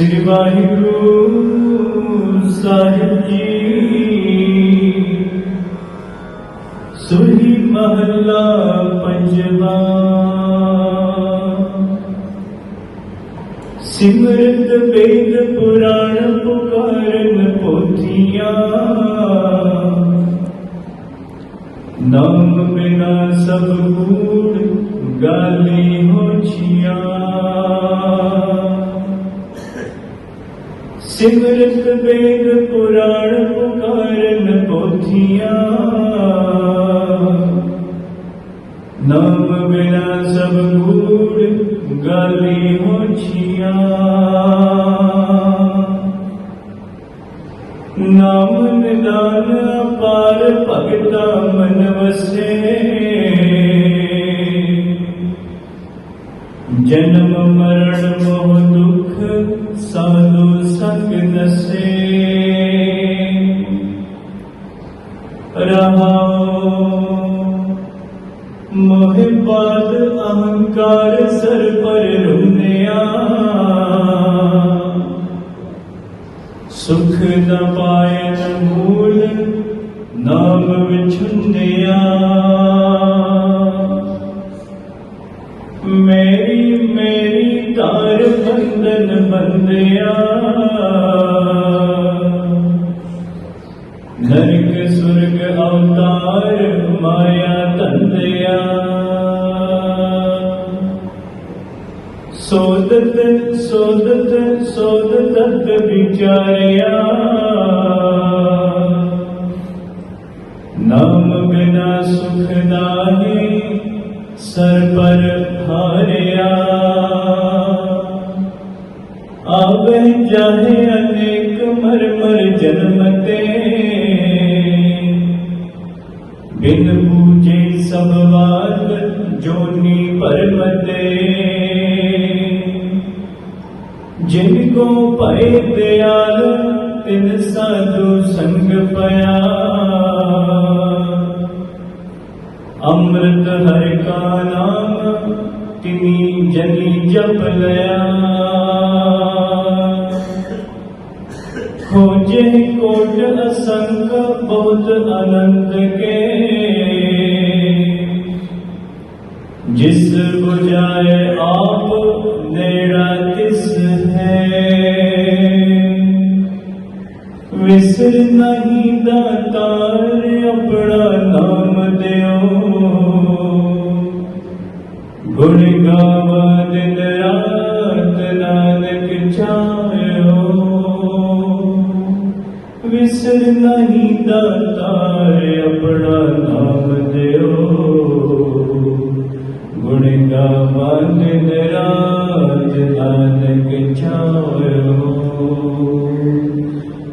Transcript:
ਸ੍ਰੀ ਵਾਹਿਗੁਰੂ ਸਾਹਿਬ ਜੀ। ਸੁਹੀ ਮਹੱਲਾ ਪੰਜਵਾ। ਸਿਮਰਤ ਵੇਦ ਪੁਰਾਣ ਪੁਕਾਰਨ ਪੋਥੀਆਂ। ਨਾਮ ਬਿਨਾ ਸਭ ਕੂੜ ਗਾਲੀ ਹੋਛੀਆਂ। ਸਿਮਰਤ ਬੇਦ ਪੁਰਾਣ ਪੁਕਾਰਨ ਪੋਥੀਆਂ। ਨਾਮ ਬਿਨਾ ਸਭ ਕੂੜ ਗਾਲੀ ਹੋਛੀਆਂ ਨਾਮ ਨਿਦਾਨ ਅਪਾਰ ਭਗਤਾ ਮਨ ਵਸੇ। ਜਨਮ ਮਰਨ محبت اہنکار سر پر رومیا سکھ نہ پائے مول نام بچھنیا۔ میری میری تار بندن بندیا۔ نرک سرگ اوتار مایا تندیا۔ سودت سودت سودت بیچاریا نام بنا سکھ ناہی سر پر ہاریا آوے جاہے انیک مر مر جنمتے بن پوجے سب وار جونی پر متے پے دیال تن سادو سنگ پیا امرت ہر نام تنی جنی جپ لیا کھوجے کوٹ اسنک بہت انند کے آپ نیڑا ਵਿਸਰ ਨਹੀਂ ਦਾਤਾਰ ਆਪਣਾ ਨਾਮ ਦਿਓ। ਗੁਣ ਗਾਵਾ ਦਿਨ ਰਾਤ ਨਾਨਕ ਚਾਹਿਓ ਵਿਸਰ ਨਹੀਂ ਦਾਤਾਰ ਆਪਣਾ ਨਾਮ ਦਿਓ। ਗੁਣ ਗਾਵਾ ਦਿਨ ਰਾਤ ਨਾਨਕ ਚਾਹਿਓ